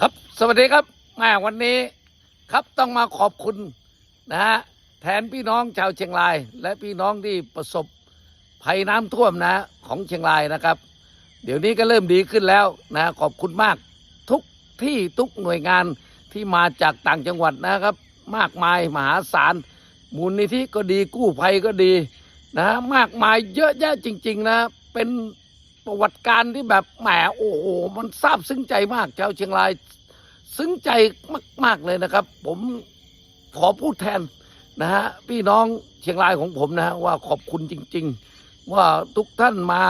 ครับสวัสดีครับแม่วันนี้ครับต้องมาขอบคุณนะฮะแทนพี่น้องชาวเชียงราย และพี่น้องที่ประสบภัยน้ำท่วมนะ ของเชียงรายนะครับ เดี๋ยวนี้ก็เริ่มดีขึ้นแล้วนะขอบคุณมากทุกที่ทุกหน่วยงานที่มาจากต่างจังหวัดนะครับ มากมายมหาศาลมูลนิธิก็ดีกู้ภัยก็ดีนะมากมายเยอะแยะจริง ๆ นะเป็น ประวัติการที่แบบแหมโอ้โหมันซาบซึ้งใจมากชาวเชียงราย ซึ้งใจมาก ๆ เลยนะครับ ผมขอพูดแทนนะฮะพี่น้องเชียงรายของผมนะฮะว่าขอบคุณจริง ๆ ว่าทุกท่านมา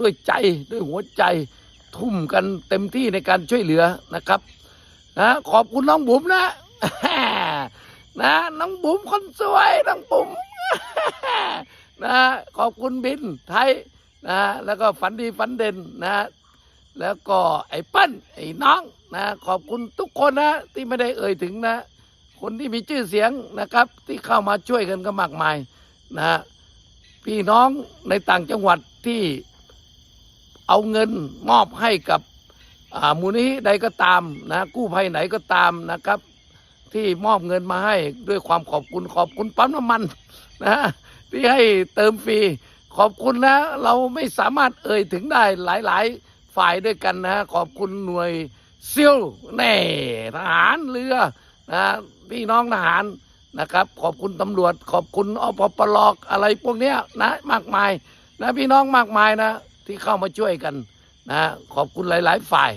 ด้วยใจด้วยหัวใจทุ่มกันเต็มที่ในการช่วยเหลือนะครับนะขอบคุณน้องบุ๋มนะนะน้องบุ๋มคนสวยน้องบุ๋มนะขอบคุณบินไทย นะแล้วก็ฝันดีฝันเด่นนะแล้วก็ไอ้ปั้นไอ้น้องนะขอบคุณทุกคนนะที่ไม่ได้เอ่ยถึงนะ คนที่มีชื่อเสียงนะครับ ที่เข้ามาช่วยกันก็มากมายนะพี่น้องในต่างจังหวัดที่เอาเงินมอบให้กับมูลนิธิใดก็ตามนะกู้ภัยไหนก็ตามนะครับ ที่มอบเงินมาให้ด้วยความขอบคุณขอบคุณปั๊มน้ำมันนะที่ให้เติมฟรี ขอบคุณนะ เราไม่สามารถเอ่ยถึงได้หลาย ๆ ฝ่ายด้วยกันนะ ขอบคุณหน่วยซิลแน่ทหารเรือนะพี่น้องทหารนะครับ ขอบคุณตำรวจ ขอบคุณอปปลอกอะไรพวกเนี้ยนะมากมายนะพี่น้องมากมายนะ ที่เข้ามาช่วยกันนะขอบคุณหลาย ๆ ฝ่าย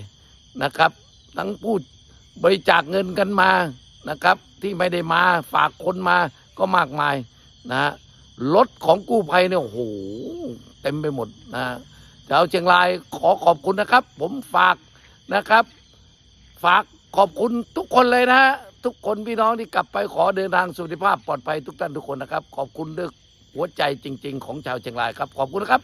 นะครับ ทั้งพูดบริจาคเงินกันมานะครับ ที่ไม่ได้มาฝากคนมาก็มากมายนะ รถของกู้ภัยเนี่ยโอ้โหเต็มไปหมดนะชาวเชียงรายขอขอบคุณนะครับ ผมฝากนะครับ ฝากขอบคุณทุกคนเลยนะฮะทุกคนพี่น้องที่กลับไปขอเดินทางสุขภาพปลอดภัยทุกท่านทุกคนนะครับ ขอบคุณด้วยหัวใจจริง ๆ ของชาวเชียงรายครับ ขอบคุณนะครับ